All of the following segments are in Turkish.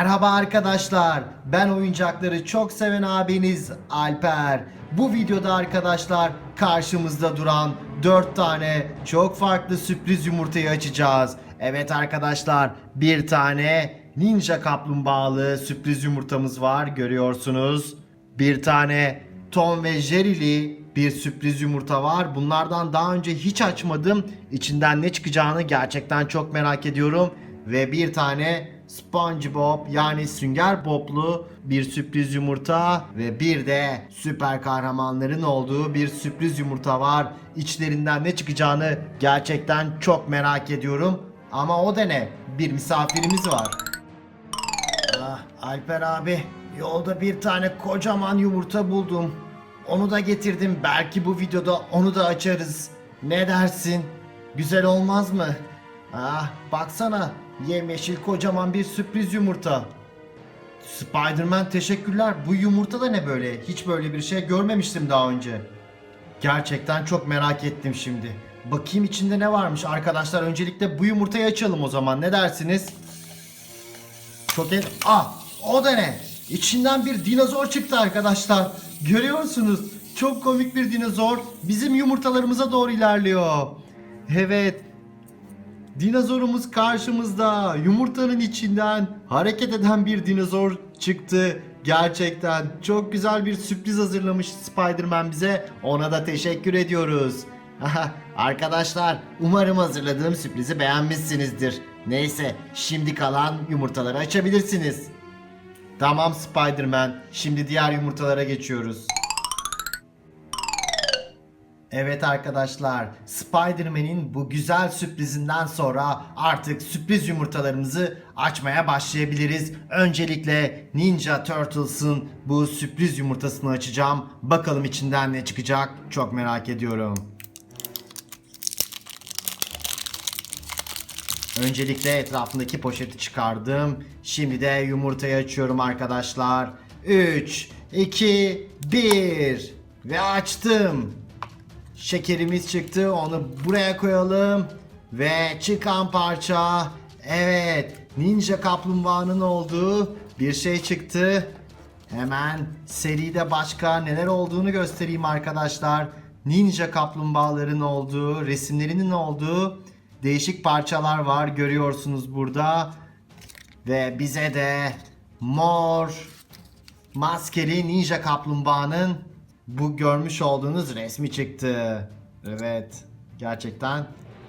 Merhaba arkadaşlar. Ben oyuncakları çok seven abiniz Alper. Bu videoda arkadaşlar karşımızda duran 4 tane çok farklı sürpriz yumurtayı açacağız. Evet arkadaşlar bir tane ninja kaplumbağalı sürpriz yumurtamız var görüyorsunuz. Bir tane Tom ve Jerry'li bir sürpriz yumurta var. Bunlardan daha önce hiç açmadım. İçinden ne çıkacağını gerçekten çok merak ediyorum. Ve bir tane SpongeBob yani Sünger Bob'lu bir sürpriz yumurta ve bir de süper kahramanların olduğu bir sürpriz yumurta var. İçlerinden ne çıkacağını gerçekten çok merak ediyorum. Ama o da ne? Bir misafirimiz var. Ah, Alper abi yolda bir tane kocaman yumurta buldum. Onu da getirdim. Belki bu videoda onu da açarız. Ne dersin? Güzel olmaz mı? Ah baksana yemyeşil kocaman bir sürpriz yumurta. Spider-Man teşekkürler. Bu yumurta da ne böyle? Hiç böyle bir şey görmemiştim daha önce. Gerçekten çok merak ettim şimdi. Bakayım içinde ne varmış arkadaşlar. Öncelikle bu yumurtayı açalım o zaman. Ne dersiniz? Çok en... Ah! O da ne? İçinden bir dinozor çıktı arkadaşlar. Görüyorsunuz. Çok komik bir dinozor. Bizim yumurtalarımıza doğru ilerliyor. Evet. Dinozorumuz karşımızda. Yumurtanın içinden hareket eden bir dinozor çıktı. Gerçekten çok güzel bir sürpriz hazırlamış Spider-Man bize. Ona da teşekkür ediyoruz. Arkadaşlar umarım hazırladığım sürprizi beğenmişsinizdir. Neyse şimdi kalan yumurtaları açabilirsiniz. Tamam Spider-Man. Şimdi diğer yumurtalara geçiyoruz. Evet arkadaşlar, Spider-Man'in bu güzel sürprizinden sonra artık sürpriz yumurtalarımızı açmaya başlayabiliriz. Öncelikle Ninja Turtles'ın bu sürpriz yumurtasını açacağım. Bakalım içinden ne çıkacak. Çok merak ediyorum. Öncelikle etrafındaki poşeti çıkardım. Şimdi de yumurtayı açıyorum arkadaşlar. 3, 2, 1 ve açtım. Şekerimiz çıktı. Onu buraya koyalım. Ve çıkan parça evet ninja kaplumbağanın olduğu bir şey çıktı. Hemen seride başka neler olduğunu göstereyim arkadaşlar. Ninja kaplumbağaların olduğu, resimlerinin olduğu değişik parçalar var. Görüyorsunuz burada. Ve bize de mor maskeli ninja kaplumbağanın bu görmüş olduğunuz resmi çıktı. Evet. Gerçekten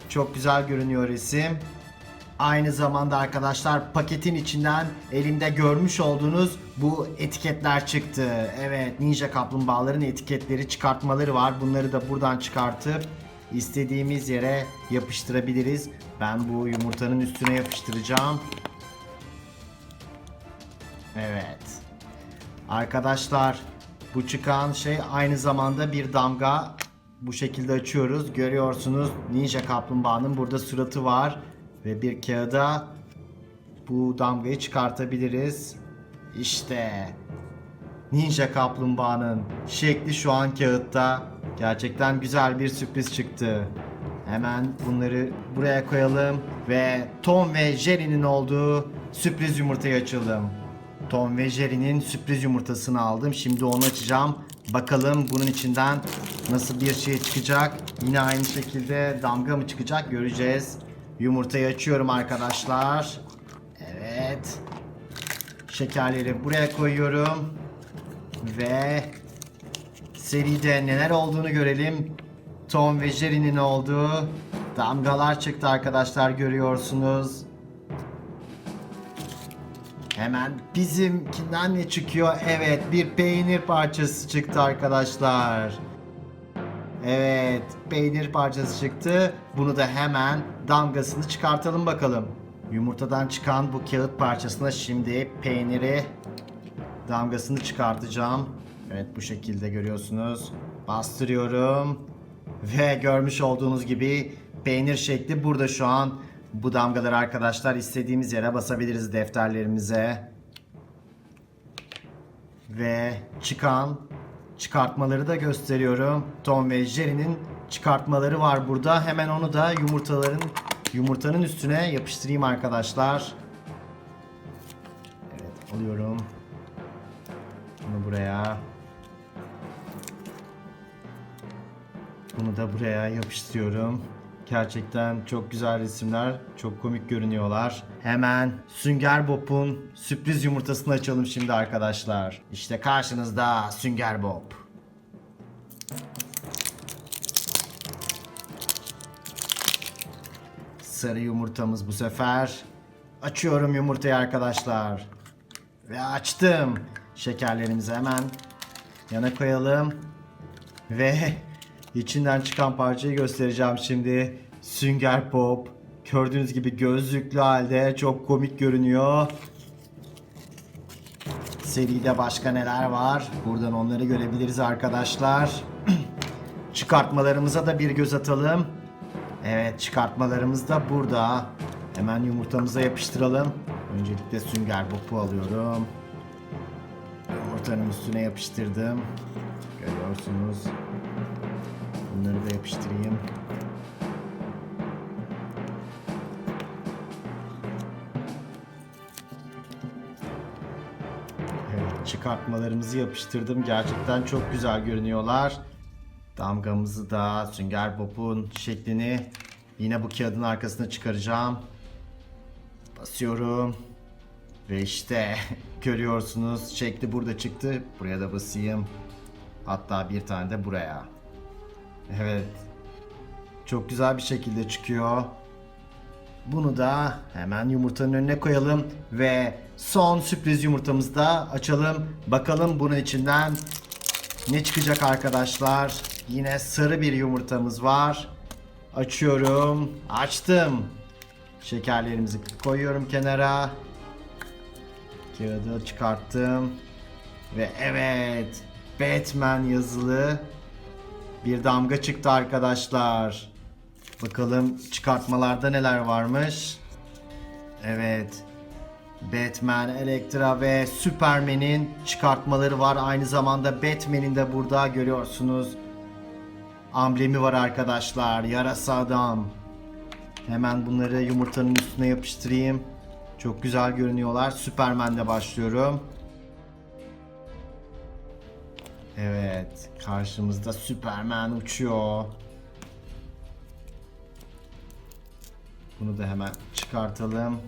çok güzel görünüyor resim. Aynı zamanda arkadaşlar paketin içinden elimde görmüş olduğunuz bu etiketler çıktı. Evet ninja kaplumbağaların etiketleri çıkartmaları var. Bunları da buradan çıkartıp istediğimiz yere yapıştırabiliriz. Ben bu yumurtanın üstüne yapıştıracağım. Evet. Arkadaşlar bu çıkan şey aynı zamanda bir damga. Bu şekilde açıyoruz. Görüyorsunuz ninja kaplumbağanın burada suratı var. Ve bir kağıda bu damgayı çıkartabiliriz. İşte ninja kaplumbağanın şekli şu an kağıtta. Gerçekten güzel bir sürpriz çıktı. Hemen bunları buraya koyalım ve Tom ve Jerry'nin olduğu sürpriz yumurtayı açalım. Tom ve Jerry'nin sürpriz yumurtasını aldım. Şimdi onu açacağım. Bakalım bunun içinden nasıl bir şey çıkacak. Yine aynı şekilde damga mı çıkacak göreceğiz. Yumurtayı açıyorum arkadaşlar. Evet. Şekerleri buraya koyuyorum. Ve seride neler olduğunu görelim. Tom ve Jerry'nin olduğu damgalar çıktı arkadaşlar görüyorsunuz. Hemen bizimkinden ne çıkıyor? Evet bir peynir parçası çıktı arkadaşlar. Evet peynir parçası çıktı. Bunu da hemen damgasını çıkartalım bakalım. Yumurtadan çıkan bu kağıt parçasına şimdi peyniri damgasını çıkartacağım. Evet bu şekilde görüyorsunuz. Bastırıyorum. Ve görmüş olduğunuz gibi peynir şekli burada şu an. Bu damgaları arkadaşlar istediğimiz yere basabiliriz defterlerimize. Ve çıkan çıkartmaları da gösteriyorum. Tom ve Jerry'nin çıkartmaları var burada. Hemen onu da yumurtaların yumurtanın üstüne yapıştırayım arkadaşlar. Evet alıyorum. Bunu buraya. Bunu da buraya yapıştırıyorum. Gerçekten çok güzel resimler. Çok komik görünüyorlar. Hemen Sünger Bob'un sürpriz yumurtasını açalım şimdi arkadaşlar. İşte karşınızda Sünger Bob. Sarı yumurtamız bu sefer. Açıyorum yumurtayı arkadaşlar. Ve açtım. Şekerlerimizi hemen yana koyalım. Ve içinden çıkan parçayı göstereceğim şimdi. Sünger Pop. Gördüğünüz gibi gözlüklü halde çok komik görünüyor. Seride başka neler var? Buradan onları görebiliriz arkadaşlar. Çıkartmalarımıza da bir göz atalım. Evet çıkartmalarımız da burada. Hemen yumurtamıza yapıştıralım. Öncelikle sünger bopu alıyorum. Yumurtanın üstüne yapıştırdım. Görüyorsunuz. Bunları da yapıştırayım. Evet, çıkartmalarımızı yapıştırdım. Gerçekten çok güzel görünüyorlar. Damgamızı da Sünger Bob'un şeklini yine bu kağıdın arkasına çıkaracağım. Basıyorum. Ve işte görüyorsunuz şekli burada çıktı. Buraya da basayım. Hatta bir tane de buraya. Evet. Çok güzel bir şekilde çıkıyor. Bunu da hemen yumurtanın önüne koyalım ve son sürpriz yumurtamızı da açalım. Bakalım bunun içinden ne çıkacak arkadaşlar? Yine sarı bir yumurtamız var. Açıyorum. Açtım. Şekerlerimizi koyuyorum kenara. Kağıdı çıkarttım. Ve evet. Batman yazılı bir damga çıktı arkadaşlar. Bakalım çıkartmalarda neler varmış. Evet. Batman, Elektra ve Superman'in çıkartmaları var. Aynı zamanda Batman'in de burada görüyorsunuz. Amblemi var arkadaşlar. Yarasa adam. Hemen bunları yumurtanın üstüne yapıştırayım. Çok güzel görünüyorlar. Superman'de başlıyorum. Evet, karşımızda Superman uçuyor. Bunu da hemen çıkartalım.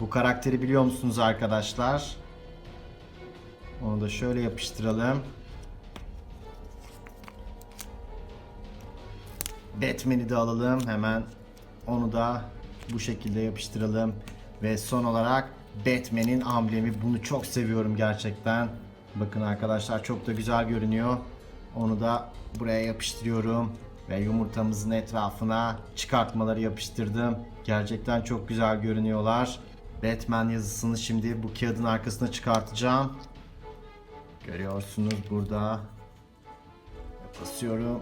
Bu karakteri biliyor musunuz arkadaşlar? Onu da şöyle yapıştıralım. Batman'i de alalım. Hemen onu da bu şekilde yapıştıralım. Ve son olarak Batman'in amblemi. Bunu çok seviyorum gerçekten. Bakın arkadaşlar çok da güzel görünüyor. Onu da buraya yapıştırıyorum. Ve yumurtamızın etrafına çıkartmaları yapıştırdım. Gerçekten çok güzel görünüyorlar. Batman yazısını şimdi bu kağıdın arkasına çıkartacağım. Görüyorsunuz burada. Basıyorum.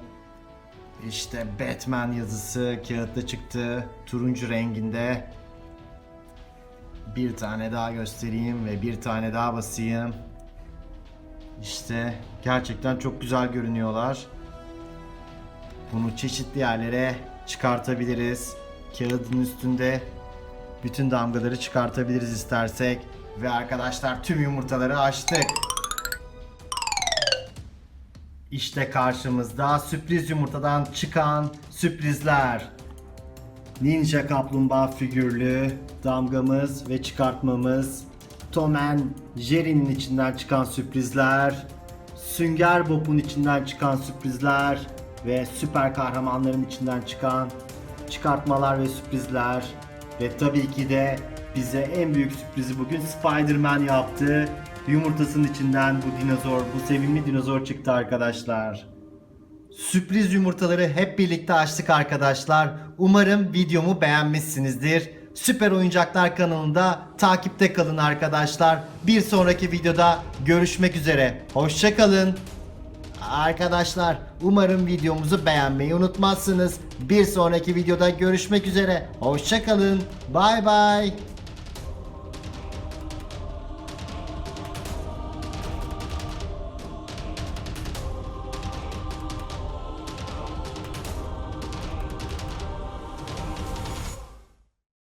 İşte Batman yazısı kağıtta çıktı. Turuncu renginde. Bir tane daha göstereyim ve bir tane daha basayım. İşte gerçekten çok güzel görünüyorlar. Bunu çeşitli yerlere çıkartabiliriz. Kağıdın üstünde bütün damgaları çıkartabiliriz istersek. Ve arkadaşlar tüm yumurtaları açtık. İşte karşımızda sürpriz yumurtadan çıkan sürprizler. Ninja kaplumbağa figürlü damgamız ve çıkartmamız. Tom and Jerry'nin içinden çıkan sürprizler. Sünger Bob'un içinden çıkan sürprizler ve süper kahramanların içinden çıkan çıkartmalar ve sürprizler. Ve tabii ki de bize en büyük sürprizi bugün Spider-Man yaptı. Yumurtasının içinden bu dinozor, bu sevimli dinozor çıktı arkadaşlar. Sürpriz yumurtaları hep birlikte açtık arkadaşlar. Umarım videomu beğenmişsinizdir. Süper Oyuncaklar kanalında takipte kalın arkadaşlar. Bir sonraki videoda görüşmek üzere. Hoşçakalın. Arkadaşlar umarım videomuzu beğenmeyi unutmazsınız. Bir sonraki videoda görüşmek üzere. Hoşçakalın. Bay bay.